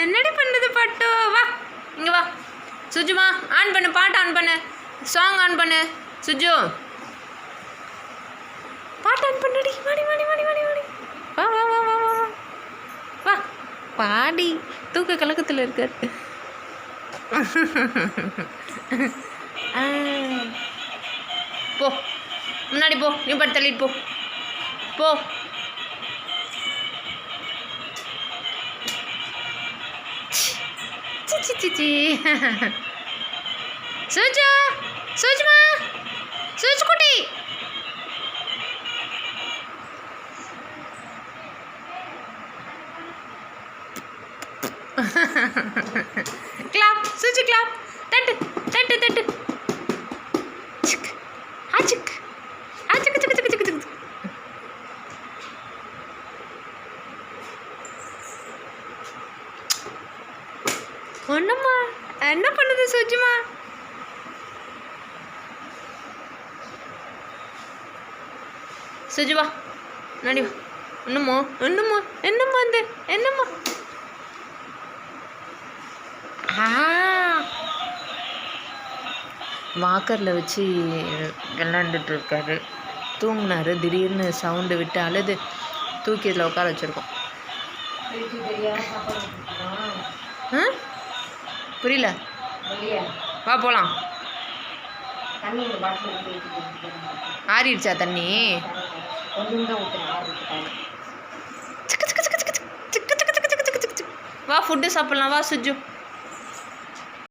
என்னடி பண்ணுது பட்டு? வா இங்கே வா. சுஜுமா ஆன் பண்ணு பாட்டு ஆன் பண்ணு. சாங் ஆன் பண்ணு. சுஜு. பாட்டு ஆன் பண்ணுடி. வாடி வாடி வாடி வாடி வாடி. வா வா வா வா வா வா. வா. பாடி. தூக்க கலக்கத்தில் இருக்காரு. போ. முன்னாடி போ. நீ பாட்டு தள்ளிட்டு போ. போ. ちちち。సూచ సూచమా సూచుకుటి క్లాప్ సూచి క్లాప్ తట్టు తట్టు తట్టు ஒண்ணுமா என்ன பண்ணுது சுஜிமா? சுஜி வா நடி வா என்னம்மா என்னம்மா என்னம்மா? இந்த என்னம்மா ஆ. வாக்கரில் வச்சு விளாண்டுட்டு இருக்காரு. தூங்கினாரு திடீர்னு சவுண்டு விட்டு அழுது. தூக்கி இதில் உட்கார வச்சுருக்கோம். ஆ? புரியல வா போகலாம் ஆறிடுச்சா தண்ணி வா ஃபுட்டு சாப்பிட்லாம் வா சுஜு